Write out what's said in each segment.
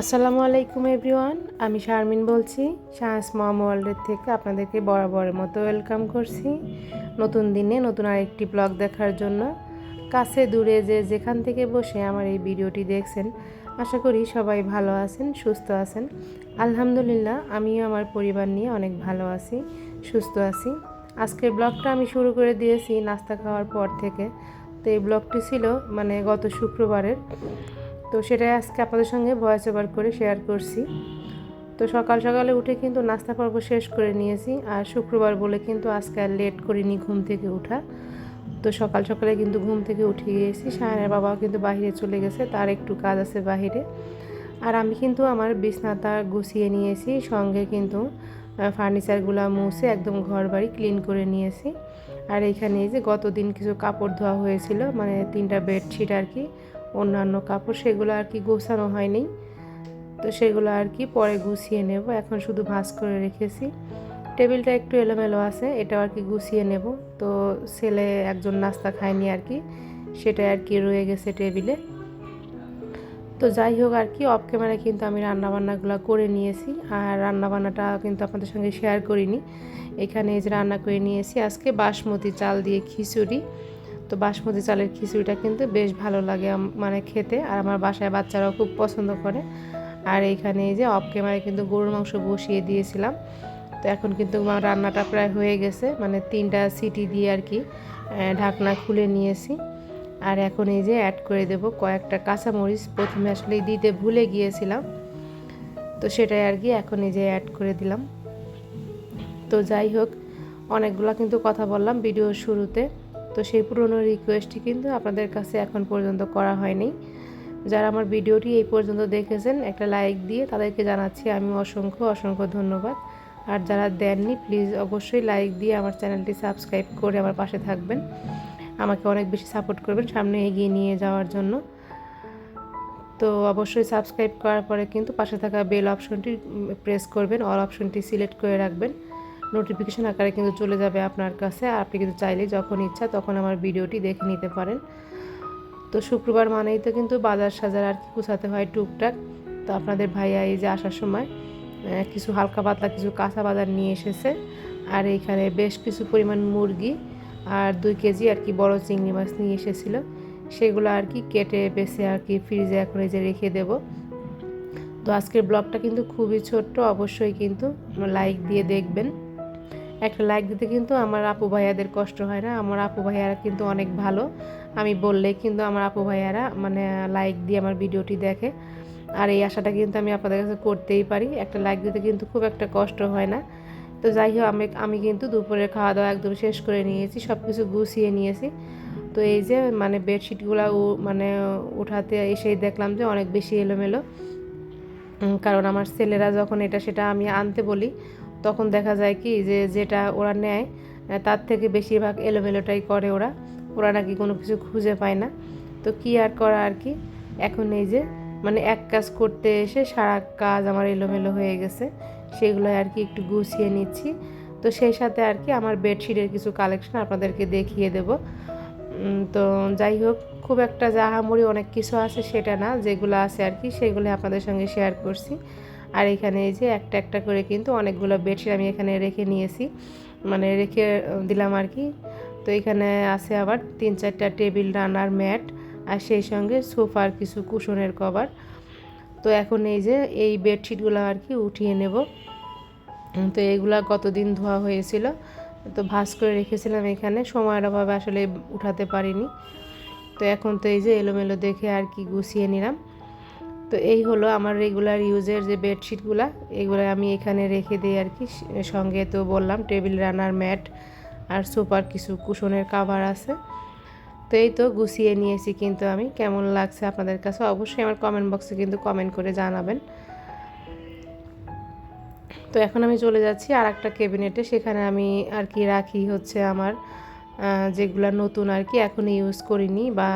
আসসালামু আলাইকুম এভরিওয়ান, আমি শারমিন বলছি। শাহাস মম ওয়ার্ল্ডের থেকে আপনাদেরকে বরাবরের মতো ওয়েলকাম করছি। নতুন দিনে নতুন আরেকটি ব্লগ দেখার জন্য। কাছে দূরে যে যেখান থেকে বসে আমার এই ভিডিওটি দেখছেন, আশা করি সবাই ভালো আছেন, সুস্থ আছেন। আলহামদুলিল্লাহ, আমিও আমার পরিবার নিয়ে অনেক ভালো আছি, সুস্থ আছি। আজকের ব্লগটা আমি শুরু করে দিয়েছি নাস্তা খাওয়ার পর থেকে। তো এই ব্লগটি ছিল মানে গত শুক্রবারের। তো সেটাই আজকে আপনাদের সঙ্গে ভয়েস ওভার করে শেয়ার করছি। তো সকাল সকালে উঠে কিন্তু নাস্তা পর্ব শেষ করে নিয়েছি আর শুক্রবার বলে কিন্তু আজকে আর লেট করিনি ঘুম থেকে ওঠা। তো সকাল সকালে কিন্তু ঘুম থেকে উঠে গিয়েছি। সায়নের বাবাও কিন্তু বাইরে চলে গেছে, তার একটু কাজ আছে বাহিরে আর আমি কিন্তু আমার বিছনাটা গুছিয়ে নিয়েছি, সঙ্গে কিন্তু ফার্নিচারগুলো মুছে একদম ঘর বাড়ি ক্লিন করে নিয়েছি। আর এইখানে এই যে গতদিন কিছু কাপড় ধোয়া হয়েছিল মানে তিনটা বেডশিট আর কি অন্যান্য কাপড়, সেগুলো আর কি গোছানো হয়নি। তো সেগুলো আর কি পরে গুছিয়ে নেব। এখন শুধু ভাঁজ করে রেখেছি। টেবিলটা একটু এলোমেলো আছে এটা আর কি গুছিয়ে নেব। তো ছেলে একজন নাস্তা খায়নি আর কি সেটা আর কি রয়ে গেছে টেবিলে। তো যাই হোক আর কি অফ ক্যামেরায় কিন্তু আমি রান্নাবান্নাগুলো করে নিয়েছি, আর রান্নাবান্নাটা কিন্তু আপনাদের সঙ্গে শেয়ার করিনি। এখানে যে রান্না করে নিয়েছি, আজকে বাসমতি চাল দিয়ে খিচুড়ি। তো বাসমতি চালের খিচুড়িটা কিন্তু বেশ ভালো লাগে মানে খেতে। আর আমার বাসায় বাচ্চারাও খুব পছন্দ করে। আর এইখানে এই যে অফ ক্যামেরায় কিন্তু গরুর মাংস বসিয়ে দিয়েছিলাম। তো এখন কিন্তু আমার রান্নাটা প্রায় হয়ে গেছে মানে তিনটা সিটি দিয়ে আর কি ঢাকনা খুলে নিয়েছি। আর এখন এই যে অ্যাড করে দেব কয়েকটা কাঁচামরিচ। প্রথমে আসলে দিতে ভুলে গিয়েছিলাম। তো সেটাই আর কি এখন এই যে অ্যাড করে দিলাম। তো যাই হোক, অনেকগুলো কিন্তু কথা বললাম ভিডিওর শুরুতে। তো সেই পুরনো রিকোয়েস্টটি কিন্তু আপনাদের কাছে এখন পর্যন্ত করা হয়নি। যারা আমার ভিডিওটি এই পর্যন্ত দেখেছেন, একটা লাইক দিয়ে তাদেরকে জানাচ্ছি আমি অসংখ্য অসংখ্য ধন্যবাদ। আর যারা দেননি প্লিজ অবশ্যই লাইক দিয়ে আমার চ্যানেলটি সাবস্ক্রাইব করে আমার পাশে থাকবেন। আমাকে অনেক বেশি সাপোর্ট করবেন সামনে এগিয়ে নিয়ে যাওয়ার জন্য। তো অবশ্যই সাবস্ক্রাইব করার পরে কিন্তু পাশে থাকা বেল অপশনটি প্রেস করবেন। অল অপশনটি সিলেক্ট করে রাখবেন। নোটিফিকেশান আকারে কিন্তু চলে যাবে আপনার কাছে। আর আপনি কিন্তু চাইলে যখন ইচ্ছা তখন আমার ভিডিওটি দেখে নিতে পারেন। তো শুক্রবার মানেই তো কিন্তু বাজার সাজার আর কি গুছাতে হয় টুকটাক। তো আপনাদের ভাইয়া এই যে আসার সময় কিছু হালকা পাতলা কিছু কাঁচা বাজার নিয়ে এসেছে। আর এইখানে বেশ কিছু পরিমাণ মুরগি আর দুই কেজি আর কি বড় চিংড়ি মাছ নিয়ে এসেছিল। সেগুলো আর কি কেটে বেছে আর কি ফ্রিজে এখন এই যে রেখে দেবো। তো আজকের ব্লগটা কিন্তু খুবই ছোট্ট, অবশ্যই কিন্তু লাইক দিয়ে দেখবেন। একটা লাইক দিতে কিন্তু আমার আপু ভাইয়াদের কষ্ট হয় না। আমার আপু ভাইয়ারা কিন্তু অনেক ভালো। আমি বললে কিন্তু আমার আপু ভাইয়ারা মানে লাইক দিয়ে আমার ভিডিওটি দেখে। আর এই আশাটা কিন্তু আমি আপনাদের কাছে করতেই পারি। একটা লাইক দিতে কিন্তু খুব একটা কষ্ট হয় না। তো যাই হোক, আমি আমি কিন্তু দুপুরের খাওয়া দাওয়া একদম শেষ করে নিয়েছি। সব কিছু গুছিয়ে নিয়েছি। তো এই যে মানে বেডশিটগুলো মানে উঠাতে এসেই দেখলাম যে অনেক বেশি এলোমেলো। কারণ আমার ছেলেরা যখন এটা, সেটা আমি আনতে বলি তখন দেখা যায় কি যে যেটা ওরা নেয় তার থেকে বেশিরভাগ এলোমেলোটাই করে ওরা। ওরা নাকি কোনো কিছু খুঁজে পায় না। তো কি আর করা আর কি? এখন এই যে মানে এক কাজ করতে এসে সারা কাজ আমার এলোমেলো হয়ে গেছে সেগুলো আর কি একটু গুছিয়ে নিচ্ছি। তো সেই সাথে আর কি আমার বেডশিটের কিছু কালেকশন আপনাদেরকে দেখিয়ে দেব। তো যাই হোক, খুব একটা জাহামরি অনেক কিছু আছে সেটা না, যেগুলো আছে আর কি সেগুলো আপনাদের সঙ্গে শেয়ার করছি। আর এখানে এই যে একটা একটা করে কিন্তু অনেকগুলো বেডশিট আমি এখানে রেখে নিয়েছি। মানে রেখে দিলাম আর কি। তো এখানে আছে আবার তিন চারটা টেবিল রানার ম্যাট আর সেই সঙ্গে সোফার কিছু কুশনের কভার। তো এখন এই যে এই বেডশিটগুলো আর কি উঠিয়ে নেব। তো এইগুলা কতদিন ধোয়া হয়েছিল? তো ভাস করে রেখেছিলাম এখানে। সময়ের অভাবে আসলে উঠাতে পারিনি। তো এখন তো এই যে এলোমেলো দেখে আর কি গুছিয়ে নিলাম। তো এই হলো আমার রেগুলার ইউজের যে বেডশিটগুলো এগুলো আমি এখানে রেখে দিই আর কি। সঙ্গে তো বললাম টেবিল রানার ম্যাট আর সুপার কিছু কুশনের কাভার আছে। তো এই তো গুছিয়ে নিয়েছি কিন্তু আমি। কেমন লাগছে আপনাদের কাছে? অবশ্যই আমার কমেন্ট বক্সে কিন্তু কমেন্ট করে জানাবেন। তো এখন আমি চলে যাচ্ছি আর একটা ক্যাবিনেটে সেখানে আমি আর কি রাখি হচ্ছে আমার যেগুলো নতুন আর কি এখন ইউজ করিনি বা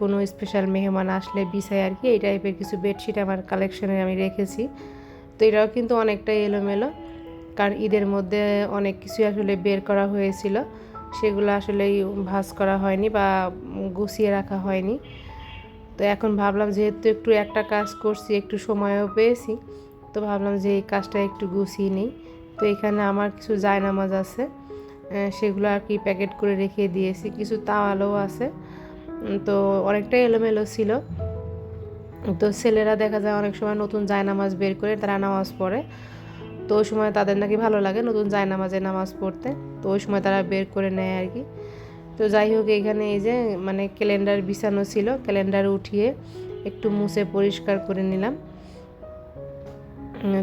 কোনো স্পেশাল মেহমান আসলে বিছায় আর কি, এই টাইপের কিছু বেডশিট আমার কালেকশনে আমি রেখেছি। তো এটাও কিন্তু অনেকটাই এলোমেলো, কারণ ঈদের মধ্যে অনেক কিছু আসলে বের করা হয়েছিল, সেগুলো আসলে ভাজ করা হয়নি বা গুছিয়ে রাখা হয়নি। তো এখন ভাবলাম যেহেতু একটু একটা কাজ করছি, একটু সময়ও পেয়েছি, তো ভাবলাম যে এই কাজটা একটু গুছিয়ে নিই। তো এখানে আমার কিছু জায়নামাজ আছে সেগুলো আর কি প্যাকেট করে রেখে দিয়েছি, কিছু তাওয়ালও আছে। তো অনেকটাই এলোমেলো ছিল। তো ছেলেরা দেখা যায় অনেক সময় নতুন জায়নামাজ বের করে তারা নামাজ পড়ে। তো ওই সময় তাদের নাকি ভালো লাগে নতুন জায়নামাজে নামাজ পড়তে। তো ওই সময় তারা বের করে নেয় আর কি। তো যাই হোক, এখানে এই যে মানে ক্যালেন্ডার বিছানো ছিল, ক্যালেন্ডার উঠিয়ে একটু মুছে পরিষ্কার করে নিলাম।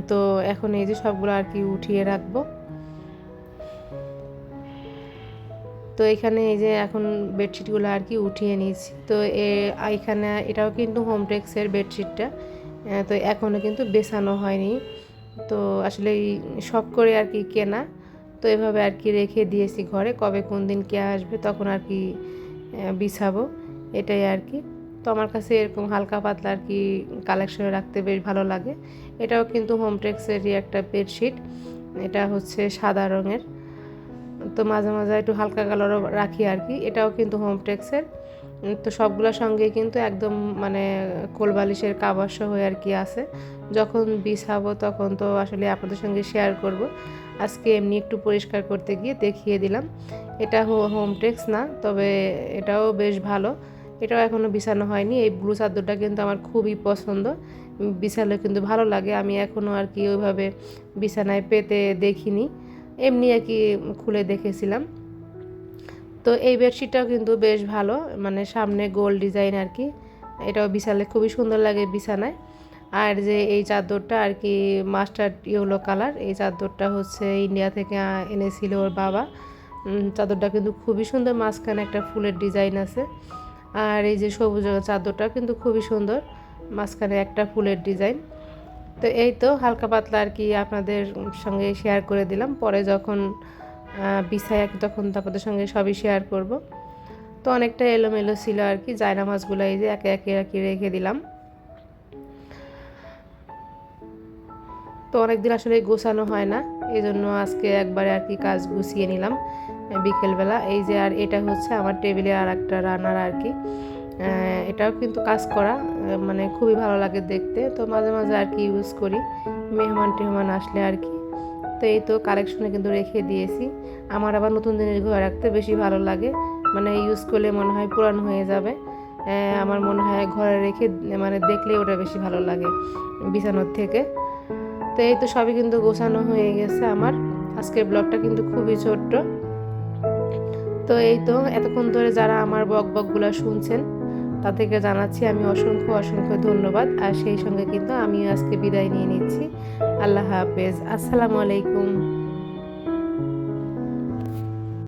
তো এখন এই যে সবগুলো আর কি উঠিয়ে রাখব। তো এখানে এই যে এখন বেডশিটগুলো আর কি উঠিয়ে নিয়েছি। তো এ এখানে এটাও কিন্তু হোমটেক্সের বেডশিটটা। তো এখনও কিন্তু বেছানো হয়নি। তো আসলে শখ করে আর কি কেনা। তো এভাবে আর কি রেখে দিয়েছি ঘরে, কবে কোন দিন কে আসবে তখন আর কি বিছাবো। এটাই আর কি। তো আমার কাছে এরকম হালকা পাতলা আর কি কালেকশনে রাখতে বেশ ভালো লাগে। এটাও কিন্তু হোমটেক্সেরই একটা বেডশিট এটা হচ্ছে সাদা রঙের। তো মাঝে মাঝে একটু হালকা কালারও রাখি আর কি। এটাও কিন্তু হোম টেক্সের তো সবগুলোর সঙ্গে কিন্তু একদম মানে কোলবালিশের কাবার হয়ে আর কি আছে। যখন বিছাবো তখন তো আসলে আপনাদের সঙ্গে শেয়ার করব। আজকে এমনি একটু পরিষ্কার করতে গিয়ে দেখিয়ে দিলাম। এটা হোম টেক্স না, তবে এটাও বেশ ভালো। এটাও এখনও বিছানো হয়নি। এই ব্লু চাদরটা কিন্তু আমার খুবই পছন্দ। বিছালে কিন্তু ভালো লাগে। আমি এখনও আর কি ওইভাবে বিছানায় পেতে দেখিনি। এমনি আর কি খুলে দেখেছিলাম। তো এই বেডশিটটাও কিন্তু বেশ ভালো মানে সামনে গোল ডিজাইন আর কি। এটাও বিছালে খুবই সুন্দর লাগে বিছানায়। আর যে এই চাদরটা আর কি মাস্টার্ড ইয়েলো কালার, এই চাদরটা হচ্ছে ইন্ডিয়া থেকে এনেছিল ওর বাবা। চাদরটা কিন্তু খুবই সুন্দর, মাঝখানে একটা ফুলের ডিজাইন আছে। আর এই যে সবুজ রঙের চাদরটা কিন্তু খুবই সুন্দর, মাঝখানে একটা ফুলের ডিজাইন। তো এই তো হালকা পাতলা আর কি আপনাদের সঙ্গে শেয়ার করে দিলাম। পরে যখন আর তখন আপনাদের সঙ্গে সবই শেয়ার করব। তো অনেকটা এলোমেলো ছিল আর কি জায়না মাছগুলো এই যে একে একে আর রেখে দিলাম। তো অনেকদিন আসলে গোছানো হয় না এই জন্য আজকে একবারে আর কি কাজ গুছিয়ে নিলাম, বিকেলবেলা। এই যে আর এটা হচ্ছে আমার টেবিলে আর একটা রান্নার আর কি। এটাও কিন্তু কাজ করা মানে খুবই ভালো লাগে দেখতে। তো মাঝে মাঝে আর কি ইউজ করি, মেহমান টেহমান আসলে আর কি। তো এই তো কালেকশনে কিন্তু রেখে দিয়েছি। আমার আবার নতুন জিনিস ঘরে রাখতে বেশি ভালো লাগে। মানে ইউজ করলে মনে হয় পুরানো হয়ে যাবে। আমার মনে হয় ঘরে রেখে মানে দেখলে ওটা বেশি ভালো লাগে বিছানোর থেকে। তো এই তো সবই কিন্তু গোছানো হয়ে গেছে আমার। আজকের ব্লগটা কিন্তু খুবই ছোট্ট। তো এই তো এতক্ষণ ধরে যারা আমার বক বকগুলো শুনছেন তাদেরকে জানাচ্ছি আমি অসংখ্য অসংখ্য ধন্যবাদ। আর সেই সঙ্গে কিন্তু আমি আজকে বিদায় নিয়ে নিচ্ছি। আল্লাহ হাফেজ। আসসালামু আলাইকুম।